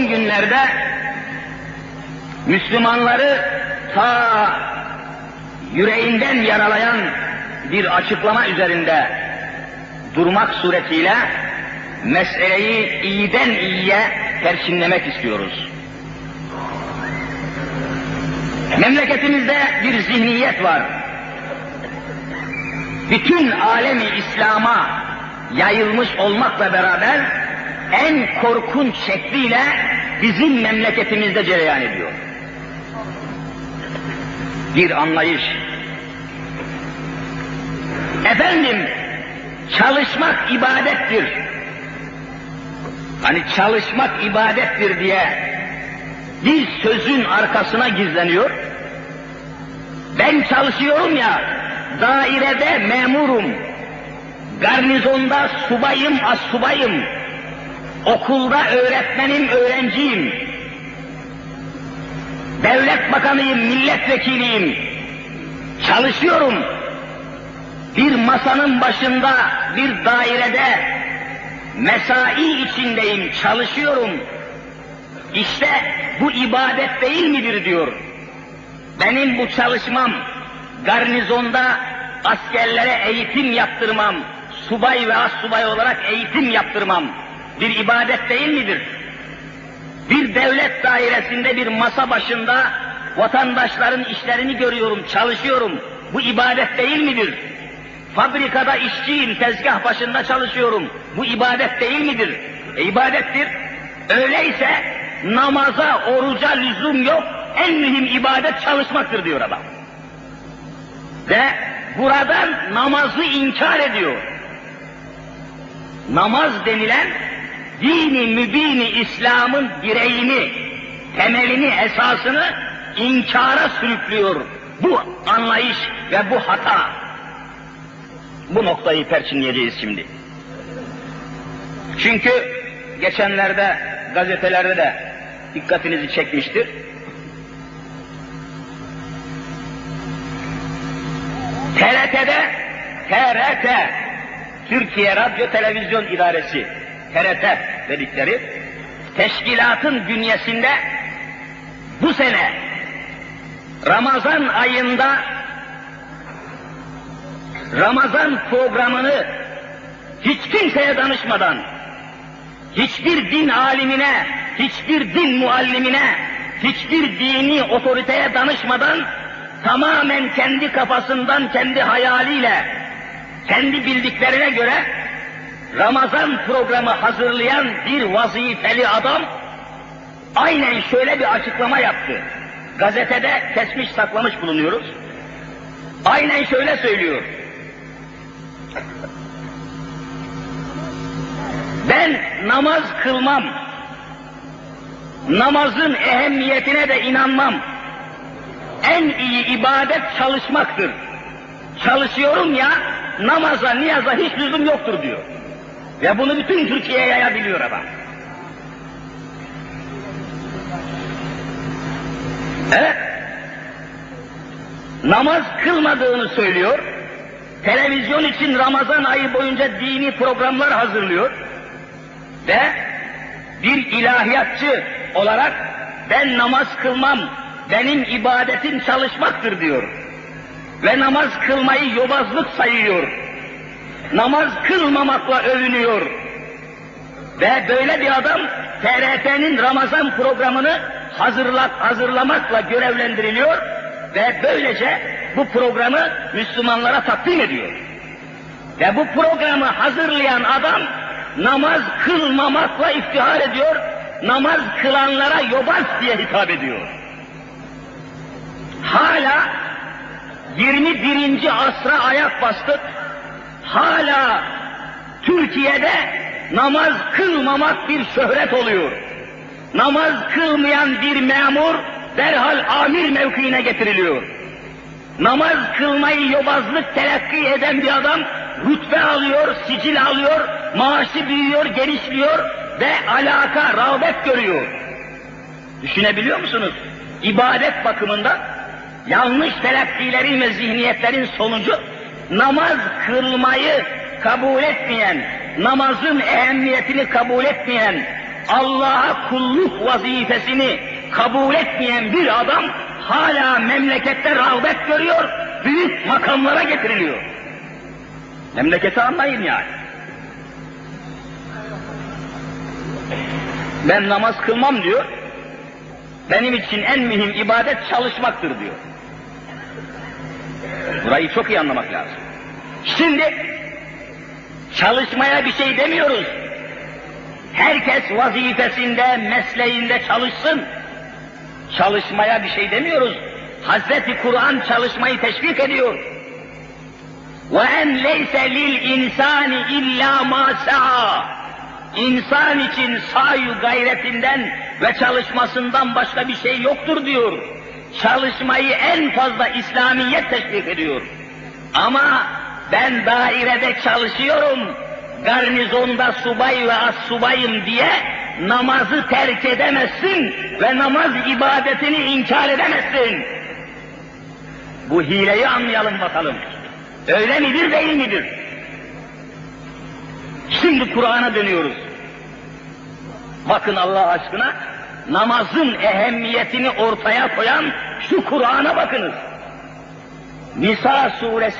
son günlerde Müslümanları ta yüreğinden yaralayan bir açıklama üzerinde durmak suretiyle meseleyi iyiden iyiye perçinlemek istiyoruz. Memleketimizde bir zihniyet var. Bütün alemi İslam'a yayılmış olmakla beraber en korkunç şekliyle bizim memleketimizde cereyan ediyor. Bir anlayış. Efendim, çalışmak ibadettir. Hani çalışmak ibadettir diye bir sözün arkasına gizleniyor. Ben çalışıyorum ya, dairede memurum, garnizonda subayım, as okulda öğretmenim, öğrenciyim, devlet bakanıyım, milletvekiliyim, çalışıyorum. Bir masanın başında, bir dairede mesai içindeyim, çalışıyorum. İşte bu ibadet değil midir diyor. Benim bu çalışmam, garnizonda askerlere eğitim yaptırmam, subay ve as subay olarak eğitim yaptırmam bir ibadet değil midir? Bir devlet dairesinde bir masa başında vatandaşların işlerini görüyorum, çalışıyorum. Bu ibadet değil midir? Fabrikada işçiyim, tezgah başında çalışıyorum. Bu ibadet değil midir? E, ibadettir. Öyleyse namaza, oruca lüzum yok. En mühim ibadet çalışmaktır diyor adam. Ve buradan namazı inkar ediyor. Namaz denilen dini mübini İslam'ın direğini, temelini, esasını inkara sürüklüyor. Bu anlayış ve bu hata. Bu noktayı perçinleyeceğiz şimdi. Çünkü geçenlerde gazetelerde de dikkatinizi çekmiştir. TRT'de TRT Türkiye Radyo Televizyon İdaresi TRT dedikleri teşkilatın bünyesinde bu sene Ramazan ayında Ramazan programını hiç kimseye danışmadan, hiçbir din alimine, hiçbir din muallimine, hiçbir dini otoriteye danışmadan tamamen kendi kafasından, kendi hayaliyle, kendi bildiklerine göre Ramazan programı hazırlayan bir vazifeli adam aynen şöyle bir açıklama yaptı. Gazetede kesmiş saklamış bulunuyoruz. Aynen şöyle söylüyor. Ben namaz kılmam. Namazın ehemmiyetine de inanmam. En iyi ibadet çalışmaktır. Çalışıyorum ya, namaza, niyaza hiç lüzum yoktur diyor. Ve bunu bütün Türkiye'ye yayabiliyor adam. Evet. Namaz kılmadığını söylüyor. Televizyon için Ramazan ayı boyunca dini programlar hazırlıyor. Ve bir ilahiyatçı olarak ben namaz kılmam, benim ibadetim çalışmaktır diyor. Ve namaz kılmayı yobazlık sayıyor. Namaz kılmamakla övünüyor. Ve böyle bir adam TRT'nin Ramazan programını hazırlak, hazırlamakla görevlendiriliyor ve böylece bu programı Müslümanlara takdim ediyor. Ve bu programı hazırlayan adam namaz kılmamakla iftihar ediyor, namaz kılanlara yobaz diye hitap ediyor. Hala 21. asra ayak bastık, hala Türkiye'de namaz kılmamak bir şöhret oluyor. Namaz kılmayan bir memur derhal amir mevkiine getiriliyor. Namaz kılmayı yobazlık telakki eden bir adam rütbe alıyor, sicil alıyor, maaşı büyüyor, genişliyor ve alaka, rağbet görüyor. Düşünebiliyor musunuz? İbadet bakımından yanlış telakkilerin ve zihniyetlerin sonucu namaz kılmayı kabul etmeyen, namazın ehemmiyetini kabul etmeyen, Allah'a kulluk vazifesini kabul etmeyen bir adam hala memlekette rağbet görüyor, büyük makamlara getiriliyor. Memleketi anlayın yani. Ben namaz kılmam diyor. Benim için en mühim ibadet çalışmaktır diyor. Burayı çok iyi anlamak lazım. Şimdi çalışmaya bir şey demiyoruz. Herkes vazifesinde, mesleğinde çalışsın. Çalışmaya bir şey demiyoruz. Hazreti Kur'an çalışmayı teşvik ediyor. Ve en leyse lil insani illa ma sa'a. İnsan için sayu gayretinden ve çalışmasından başka bir şey yoktur diyor. Çalışmayı en fazla İslamiyet teşvik ediyor. Ama ben dairede çalışıyorum, garnizonda subay ve as subayım diye namazı terk edemezsin ve namaz ibadetini inkar edemezsin. Bu hileyi anlayalım bakalım. Öyle midir değil midir? Şimdi Kur'an'a dönüyoruz. Bakın Allah aşkına namazın ehemmiyetini ortaya koyan şu Kur'an'a bakınız. Nisa suresi